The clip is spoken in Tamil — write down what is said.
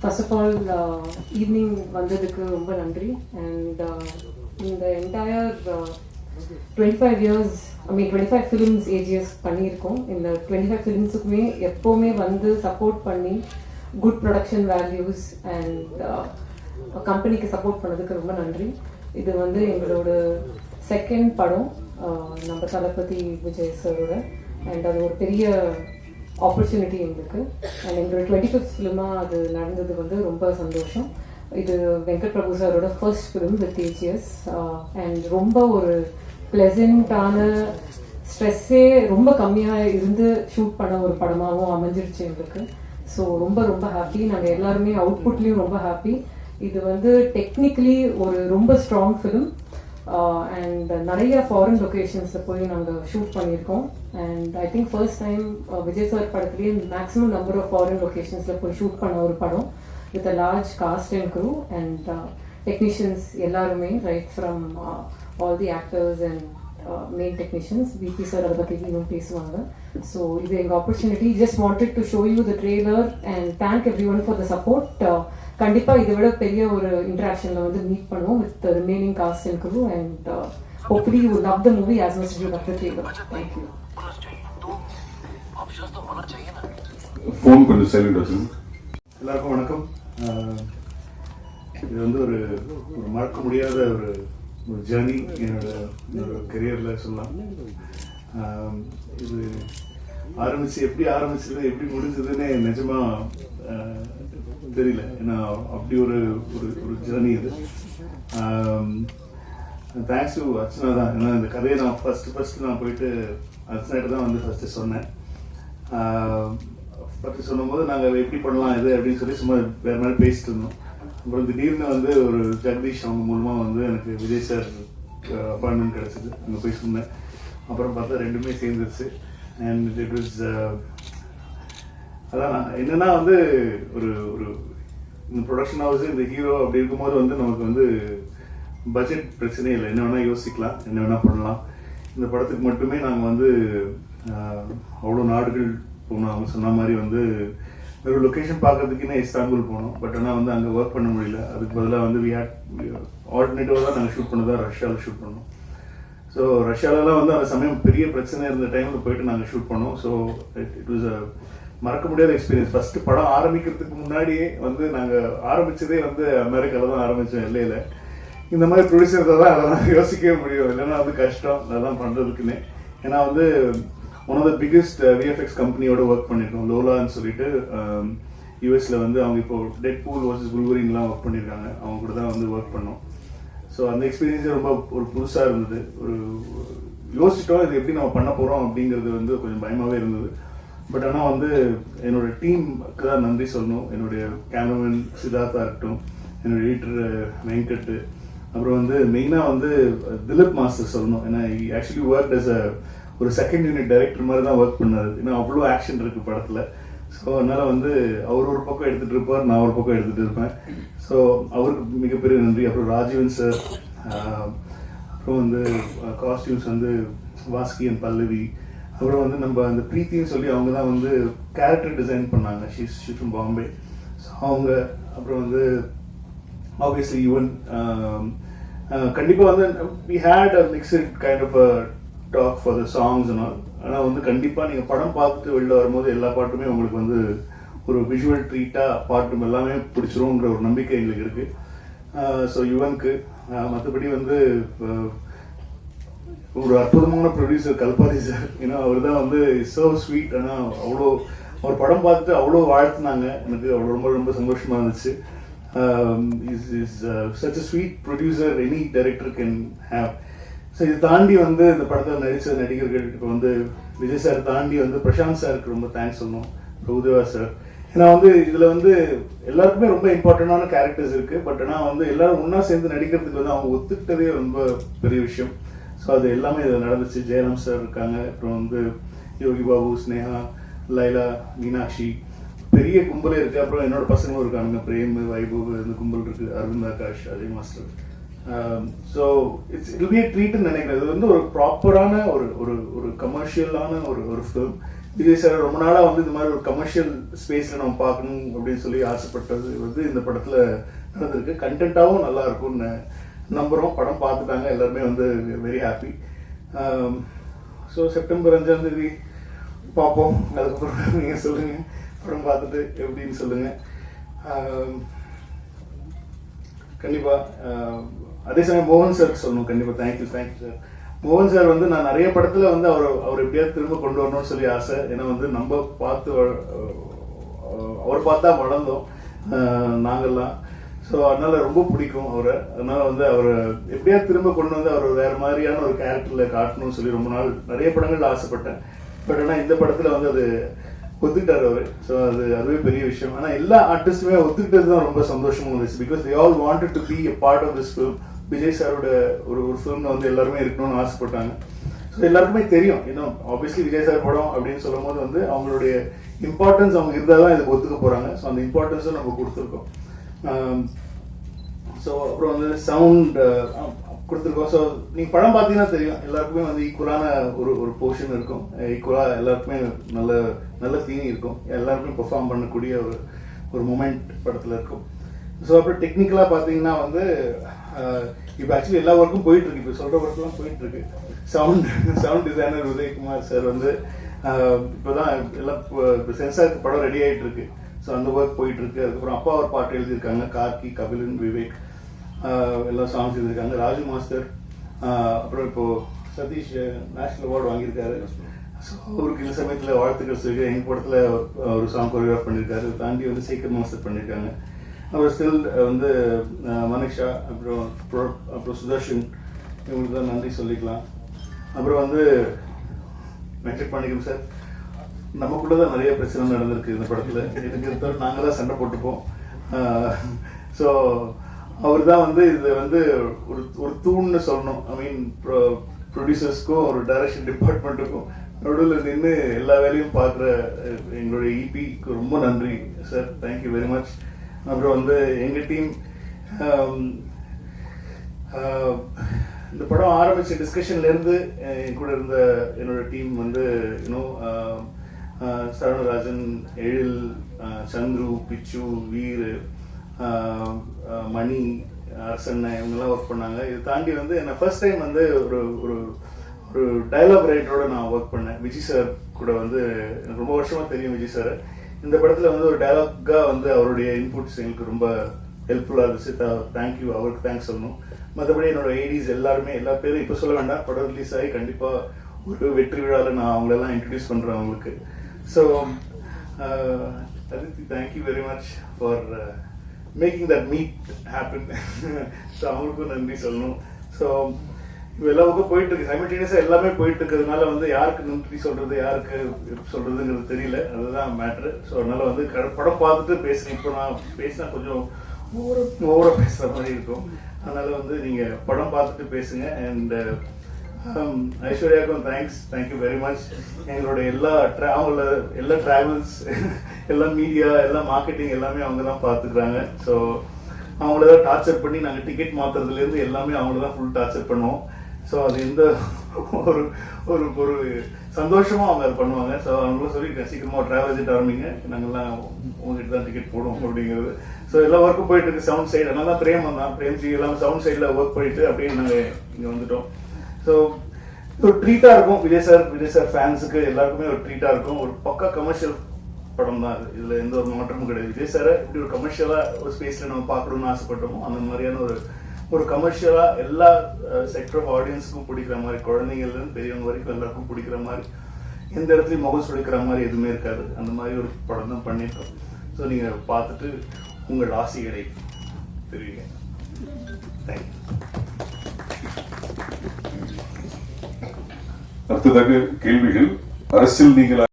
ஃபர்ஸ்ட் ஆஃப் ஆல் ஈவினிங் வந்ததுக்கு ரொம்ப நன்றி. அண்ட் uh, இந்த entire twenty five years I mean twenty five films AGS பண்ணியிருக்கோம். இந்த டுவெண்ட்டி ஃபைவ் ஃபிலிம்ஸுக்குமே எப்போவுமே வந்து சப்போர்ட் பண்ணி குட் ப்ரொடக்ஷன் வேல்யூஸ் அண்ட் கம்பெனிக்கு சப்போர்ட் பண்ணதுக்கு ரொம்ப நன்றி. இது வந்து எங்களோட செகண்ட் படம் uh, நம்ம தளபதி விஜய் சரோட அண்ட் அது ஒரு பெரிய ஆப்பர்ச்சுனிட்டி எங்களுக்கு அண்ட் எங்களோட டுவெண்ட்டி ஃபிஃப்த் ஃபிலிமாக அது நடந்தது வந்து ரொம்ப சந்தோஷம். இது வெங்கட் பிரபு சாரோட first film with AGS and ரொம்ப ஒரு ப்ளெசண்ட்டான ஸ்ட்ரெஸ்ஸே ரொம்ப கம்மியாக இருந்து ஷூட் பண்ண ஒரு படமாகவும் அமைஞ்சிருச்சு எங்களுக்கு. ஸோ ரொம்ப ரொம்ப ஹாப்பி நாங்கள் எல்லாருமே அவுட்புட்லேயும் ரொம்ப ஹாப்பி இது வந்து டெக்னிக்கலி ஒரு ரொம்ப ஸ்ட்ராங் ஃபிலிம் அண்ட் நிறைய ஃபாரின் லொக்கேஷன்ஸில் போய் நாங்கள் ஷூட் பண்ணியிருக்கோம். And I think first time Vijay sir படத்துலேயே மேக்ஸிமம் நம்பர் ஆஃப் ஃபாரின் லொக்கேஷன்ஸில் போய் ஷூட் பண்ண ஒரு படம் with a large cast and crew and technicians எல்லாருமே right from all the actors and main technicians BB sir அதை பற்றி இன்னும் பேசுவாங்க. ஸோ இது எங்கள் opportunity just wanted to show you the trailer and thank everyone for the support கண்டிப்பாக இதை விட பெரிய ஒரு இன்ட்ராக்ஷனில் வந்து மீட் பண்ணுவோம் with remaining cast and crew and hopefully you love the movie as much you love the trailer thank you phone கொஞ்சம் சைலண்ட் வச்சுங்க எல்லாருக்கும் வணக்கம். இது வந்து ஒரு ஒரு மறக்க முடியாத ஒரு ஒரு ஜேர்னி என்னோட என்னோட கெரியரில் சொல்லலாம். இது ஆரம்பிச்சு எப்படி ஆரம்பிச்சது எப்படி முடிஞ்சதுன்னு நிஜமா தெரியல. ஏன்னா அப்படி ஒரு ஒரு ஒரு ஜேர்னி இது தேங்க்ஸ் டு அர்ச்சனா தான். ஏன்னா இந்த கதையை நான் ஃபர்ஸ்ட் ஃபர்ஸ்ட் நான் போயிட்டு அர்ச்சனாட்ட தான் வந்து ஃபர்ஸ்ட் சொன்னேன். பற்றி சொல்லும்போது நாங்கள் எப்படி பண்ணலாம் இது அப்படின்னு சொல்லி சும்மா வேறு மாதிரி பேசிட்டு இருந்தோம். அப்புறம் திடீர்னு வந்து ஒரு ஜெகதீஷ் அவங்க மூலமா வந்து எனக்கு விஜய் சார் அப்பாயின்மெண்ட் கிடைச்சிது. அங்கே போய் சொன்னேன். அப்புறம் பார்த்தா ரெண்டுமே சேர்ந்துருச்சு. அண்ட் இட் வாஸ் அதான் என்னன்னா வந்து ஒரு ஒரு இந்த ப்ரொடக்ஷன் ஹவுஸ் இந்த ஹீரோ அப்படி இருக்கும்போது வந்து நமக்கு வந்து பட்ஜெட் பிரச்சனையே இல்லை. என்ன வேணால் யோசிக்கலாம் என்ன வேணால் பண்ணலாம். இந்த படத்துக்கு மட்டுமே நாங்கள் வந்து அவ்வளோ நாடுகள் போனோம். அவங்க சொன்ன மாதிரி வந்து ஒரு லொக்கேஷன் பார்க்கறதுக்குன்னே இஸ்தான்புல் போனோம். பட் ஆனால் வந்து அங்கே ஒர்க் பண்ண முடியல. அதுக்கு பதிலாக வந்து வி ஹேட் ஆல்டர்னேட்டிவாக தான் நாங்கள் ஷூட் பண்ணதான் ரஷ்யாவில் ஷூட் பண்ணோம். ஸோ ரஷ்யாலலாம் வந்து அந்த சமயம் பெரிய பிரச்சனை இருந்த டைமில் போயிட்டு நாங்கள் ஷூட் பண்ணோம். ஸோ இட் வாஸ் அ மறக்க முடியாத எக்ஸ்பீரியன்ஸ் ஃபஸ்ட்டு படம் ஆரம்பிக்கிறதுக்கு முன்னாடியே வந்து நாங்கள் ஆரம்பிச்சதே வந்து அமெரிக்காவில் தான் ஆரம்பித்தோம் எல்லையில். இந்த மாதிரி ப்ரொடியூசர் தான் அதெல்லாம் யோசிக்கவே முடியும். இல்லைன்னா அது கஷ்டம். அதெல்லாம் பண்ணுறதுக்குன்னு ஏன்னா வந்து one of the biggest VFX கம்பெனியோட ஒர்க் பண்ணியிருக்கோம் லோலான்னு சொல்லிட்டு um, யூஎஸில் வந்து அவங்க இப்போ டெட் பூல் வர்சஸ் குல்வரின்லாம் ஒர்க் பண்ணியிருக்காங்க அவங்க கூட தான் வந்து ஒர்க் பண்ணோம். ஸோ அந்த எக்ஸ்பீரியன்ஸே ரொம்ப ஒரு புதுசாக இருந்தது. ஒரு யோசிச்சிட்டோம் இது எப்படி நம்ம பண்ண போகிறோம் அப்படிங்கிறது வந்து கொஞ்சம் பயமாகவே இருந்தது. பட் ஆனால் வந்து என்னோட டீமுக்கு தான் நன்றி சொல்லணும். என்னுடைய கேமராமேன் சித்தார்த்தா இருக்கட்டும் என்னோட எடிட்டர் வெங்கட். அப்புறம் வந்து மெயினாக வந்து திலீப் மாஸ்டர் சொல்லணும். ஏன்னா ஆக்சுவலி ஒர்க் அஸ் அ ஒரு செகண்ட் யூனிட் டைரக்டர் மாதிரி தான் ஒர்க் பண்ணாரு. ஏன்னா அவ்வளோ ஆக்ஷன் இருக்கு படத்தில். ஸோ அதனால வந்து அவர் ஒரு பக்கம் எடுத்துட்டு இருப்பார் நான் ஒரு பக்கம் எடுத்துட்டு இருப்பேன். ஸோ அவருக்கு மிகப்பெரிய நன்றி. அப்புறம் ராஜீவன் சார் அப்புறம் வந்து காஸ்டியூம்ஸ் வந்து வாஸ்கி அண்ட் பல்லவி. அப்புறம் வந்து நம்ம அந்த பிரீத்தின்னு சொல்லி அவங்க தான் வந்து கேரக்டர் டிசைன் பண்ணாங்க. She's she from Bombay so அவங்க அப்புறம் வந்து ஆப்வியஸ்லி ஈவன் கண்டிப்பாக வந்து we had a mixed kind of a talk for the songs ஆனால் ஆனால் வந்து கண்டிப்பாக நீங்கள் படம் பார்த்து வெளில வரும்போது எல்லா பாட்டுமே உங்களுக்கு வந்து ஒரு விஷுவல் ட்ரீட்டாக பாட்டும் எல்லாமே பிடிச்சிரும்ன்ற ஒரு நம்பிக்கை எங்களுக்கு இருக்குது ஸோ யுவனுக்கு மற்றபடி வந்து ஒரு அற்புதமான ப்ரொடியூசர் கல்பாதி சார் ஏன்னா அவர் தான் வந்து சோ ஸ்வீட் ஆனால் அவ்வளோ அவர் படம் பார்த்துட்டு அவ்வளோ வாழ்த்துனாங்க. எனக்கு அவ்வளோ ரொம்ப ரொம்ப சந்தோஷமாக இருந்துச்சு. Is is such a sweet producer any director can have so இதை தாண்டி வந்து இந்த படத்தில் நடித்த நடிகர்கள் இப்போ வந்து விஜய் சார் தாண்டி வந்து பிரசாந்த் சாருக்கு ரொம்ப தேங்க்ஸ் சொல்லணும். பிரபுதேவா சார் ஏன்னா வந்து இதில் வந்து எல்லாருக்குமே ரொம்ப இம்பார்ட்டண்டான கேரக்டர்ஸ் இருக்குது பட் ஆனால் வந்து எல்லாரும் ஒன்றா சேர்ந்து நடிக்கிறதுக்கு வந்து அவங்க ஒத்துக்கிட்டதே ரொம்ப பெரிய விஷயம். ஸோ அது எல்லாமே இதில் நடந்துச்சு. ஜெயராம் சார் இருக்காங்க. அப்புறம் வந்து யோகி பாபு ஸ்னேகா லைலா மீனாட்சி. பெரிய கும்பலே இருக்குது அப்புறம் என்னோட பசங்களும் இருக்காங்க பிரேம் வைபவ் இந்த கும்பல் இருக்குது Aravind Akash Ajay master. So it's it be ட்ரீட்னு நினைக்கிறேன். இது வந்து ஒரு ப்ராப்பரான ஒரு ஒரு ஒரு கமர்ஷியலான ஒரு ஒரு ஃபிலிம் விஜய் சார் ரொம்ப நாளாக வந்து இந்த மாதிரி ஒரு கமர்ஷியல் ஸ்பேஸில் நம்ம பார்க்கணும் அப்படின்னு சொல்லி ஆசைப்பட்டது வந்து இந்த படத்தில் நடந்திருக்கு. கண்டென்ட்டாகவும் நல்லா இருக்கும்னு நம்புகிறோம் படம் பார்த்துட்டாங்க. எல்லாருமே வந்து வெரி ஹாப்பி ஸோ செப்டம்பர் அஞ்சாம் தேதி பார்ப்போம். அதுக்கப்புறம் நீங்கள் சொல்லுங்க. படம் பார்த்துட்டு எப்படின்னு சொல்லுங்க. Um, கண்டிப்பாக uh, அதே சமயம் மோகன் சார் சொல்லணும். கண்டிப்பா thank you thank you sir மோகன் சார் வந்து நான் நிறைய படத்துல வந்து அவர் அவர் எப்படியாவது திரும்ப கொண்டு வரணும்னு சொல்லி ஆசை. ஏன்னா வந்து நம்ம பார்த்து வ- அவர் பார்த்தா வளர்ந்தோம். நாங்கள்லாம் நாங்கெல்லாம். ஸோ அதனால ரொம்ப பிடிக்கும் அவரை. அதனால வந்து அவரை எப்படியாவது திரும்ப கொண்டு வந்து அவர் வேற மாதிரியான ஒரு கேரக்டர்ல காட்டணும்னு சொல்லி ரொம்ப நாள் நிறைய படங்கள்ல ஆசைப்பட்டேன். பட் ஆனால் இந்த படத்துல வந்து அது ஒத்துக்கிட்டார் அவர். ஸோ அது அதுவே பெரிய விஷயம். ஆனால் எல்லா ஆர்டிஸ்டுமே ஒத்துக்கிட்டது தான் ரொம்ப சந்தோஷமாக இருந்துச்சு. Because they all wanted to be a part of this film Vijay சாரோட ஒரு ஒரு ஃபிலிம்ல வந்து எல்லாருமே இருக்கணும்னு ஆசைப்பட்டாங்க. ஸோ எல்லாருக்குமே தெரியும். இன்னும் ஆப்வியஸ்லி விஜய் சார் படம் அப்படின்னு சொல்லும் போது வந்து அவங்களுடைய இம்பார்ட்டன்ஸ் அவங்க இருந்தால் தான் இதுக்கு ஒத்துக்க போகிறாங்க ஸோ அந்த இம்பார்ட்டன்ஸும் நம்ம கொடுத்துருக்கோம். ஸோ um, அப்புறம் வந்து சவுண்ட் கொடுத்துருக்கோம். ஸோ நீங்கள் படம் பார்த்தீங்கன்னா தெரியும் எல்லாருக்குமே வந்து ஈக்குவலான ஒரு ஒரு போர்ஷன் இருக்கும். ஈக்குவலாக எல்லாருக்குமே நல்ல நல்ல தீனி இருக்கும். எல்லாருக்குமே பெர்ஃபார்ம் பண்ணக்கூடிய ஒரு ஒரு மூமெண்ட் படத்தில் இருக்கும். ஸோ அப்புறம் டெக்னிக்கலாக பார்த்தீங்கன்னா வந்து இப்போ ஆக்சுவலி எல்லா ஒர்க்கும் போயிட்டு இருக்கு இப்போ சொல்கிற ஒர்க்லாம் போயிட்டு இருக்கு sound sound designer Udayakumar sir வந்து இப்போ இப்போதான் எல்லாம் இப்போ சென்சாருக்கு படம் ரெடி ஆயிட்டு இருக்கு ஸோ அந்த ஒர்க் போயிட்டு இருக்கு அதுக்கப்புறம் அப்பா ஒரு பாட்டு எழுதியிருக்காங்க. கார்கி கபிலன் விவேக். எல்லாம் சாங்ஸ் எழுதியிருக்காங்க. ராஜு மாஸ்டர் அப்புறம் இப்போ சதீஷ் நேஷனல் அவார்டு வாங்கியிருக்காரு. ஸோ அவருக்கு இந்த சமயத்தில் வாழ்த்துக்கள் சொல்லி எங்கள் படத்தில் ஒரு சாங் கொரியோகிராஃப் பண்ணியிருக்காரு. தாண்டி வந்து சீக்கிரம் மாஸ்டர் பண்ணியிருக்காங்க. அப்புறம் ஸ்டில் வந்து மனிஷா அப்புறம் அப்புறம் சுதர்ஷன் இவங்களுக்கு தான் நன்றி சொல்லிக்கலாம். அப்புறம் வந்து வெங்கட் பண்ணிக்கணும் சார் நமக்குள்ள தான் நிறைய பிரச்சனை நடந்திருக்கு இந்த படத்தில். இதுக்கு நாங்கள் தான் சண்டை போட்டுப்போம். ஸோ அவர் தான் வந்து இது வந்து ஒரு ஒரு தூண்னு சொல்லணும். ஐ மீன் ப்ரொடியூசர்ஸ்க்கும் ஒரு டைரக்ஷன் டிபார்ட்மெண்ட்டுக்கும் நடுவில் நின்று எல்லா வேலையும் பார்க்குற எங்களுடைய e இபிக்கு ரொம்ப நன்றி சார் தேங்க்யூ வெரி மச் அப்புறம் வந்து எங்கள் டீம் இந்த படம் ஆரம்பித்த டிஸ்கஷன்லேருந்து என் கூட இருந்த என்னோட டீம் வந்து இன்னும் சரவணராஜன் எழில் சந்துரு பிச்சு வீர் மணி அரசண்ண இவங்கெல்லாம் ஒர்க் பண்ணாங்க. இதை தாண்டி வந்து என்ன ஃபர்ஸ்ட் டைம் வந்து ஒரு ஒரு ஒரு டைலாக் ரைட்டரோட நான் ஒர்க் பண்ணேன். விஜய் சார் கூட வந்து எனக்கு ரொம்ப வருஷமா தெரியும் விஜய் சார் இந்த படத்துல வந்து ஒரு டைலாக்காக வந்து அவருடைய இன்புட்ஸ் எங்களுக்கு ரொம்ப ஹெல்ப்ஃபுல்லாக இருந்துச்சு. தேங்க்யூ அவருக்கு தேங்க்ஸ் சொல்லணும். மற்றபடி என்னோட ஏடிஸ் எல்லாருமே எல்லா பேரும் இப்போ சொல்ல வேண்டாம். படம் ரிலீஸ் ஆகி கண்டிப்பாக ஒரு வெற்றி விழாவில் நான் அவங்களெல்லாம் இன்ட்ரடியூஸ் பண்ணுறேன் அவங்களுக்கு. So Aditi thank you very much for making that meet happen so அவங்களுக்கும் நன்றி சொல்லணும். ஸோ இப்போ போயிட்டு இருக்கு. சைமல்டேனியஸாக எல்லாமே போயிட்டு இருக்கிறதுனால வந்து யாருக்கு நன்றி சொல்றது யாருக்கு சொல்றதுங்கிறது தெரியல. அதுதான் மேட்ரு ஸோ அதனால வந்து க- படம் பார்த்துட்டு பேசுறேன் இப்போ நான் பேசினா கொஞ்சம் ஓவர ஓவரா பேசுகிற மாதிரி இருக்கும். அதனால வந்து நீங்கள் படம் பார்த்துட்டு பேசுங்க. And ஐஸ்வர்யாக்கும் thanks thank you very much எங்களோட எல்லா tra- எல்லா டிராவல்ஸ் எல்லா மீடியா எல்லா மார்க்கெட்டிங் எல்லாமே அவங்க தான் பார்த்துக்கிறாங்க. ஸோ அவங்கள தான் டார்ச்சர் பண்ணி நாங்கள் டிக்கெட் மாத்துறதுலேருந்து எல்லாமே அவங்கள தான் ஃபுல் டார்ச்சர் பண்ணுவோம். ஸோ அது எந்த ஒரு ஒரு ஒரு சந்தோஷமாக அவங்க அதை பண்ணுவாங்க. ஸோ அவங்களும் சொல்லி சீக்கிரமாக ட்ராவல் ஏஜென்ட் ஆரம்பிங்க. நாங்கள்லாம் உங்ககிட்ட தான் டிக்கெட் போடுவோம் அப்படிங்கிறது. ஸோ எல்லா ஒர்க்கும் போயிட்டு இருக்கு. சவுண்ட் சைடு அதனால தான் பிரேம் வந்தான் பிரேம்ஜி எல்லாம் சவுண்ட் சைடில் ஒர்க் பண்ணிட்டு அப்படியே நாங்கள் இங்கே வந்துட்டோம். ஸோ ஒரு ட்ரீட்டா இருக்கும். விஜய் சார் விஜய் சார் ஃபேன்ஸுக்கு எல்லாருக்குமே ஒரு ட்ரீட்டா இருக்கும். ஒரு பக்கா கமர்ஷியல் படம் தான். இதில் இதுல எந்த ஒரு மாற்றமும் கிடையாது. விஜய் சாரை இப்படி ஒரு கமர்ஷியலா ஒரு ஸ்பேஸ்ல நம்ம பார்க்கணும்னு ஆசைப்பட்டோமோ அந்த மாதிரியான ஒரு ஒரு கமர்ஷியலா எல்லா செக்டர் ஆஃப் ஆடியன்ஸுக்கும் பிடிக்கிற மாதிரி குழந்தைங்கள்ல இருந்து பெரியவங்க வரைக்கும் எல்லாருக்கும் பிடிக்கிற மாதிரி எந்த இடத்துலயும் முகம் சுழிக்கிற மாதிரி எதுவுமே இருக்காது. அந்த மாதிரி ஒரு படம் தான் பண்ணியிருக்கோம். ஸோ நீங்க பார்த்துட்டு உங்கள் ஆசைகளை தெரிவிங்க. தேங்க்யூ அடுத்ததாக கேள்விகள் அரசியல் நீங்கள்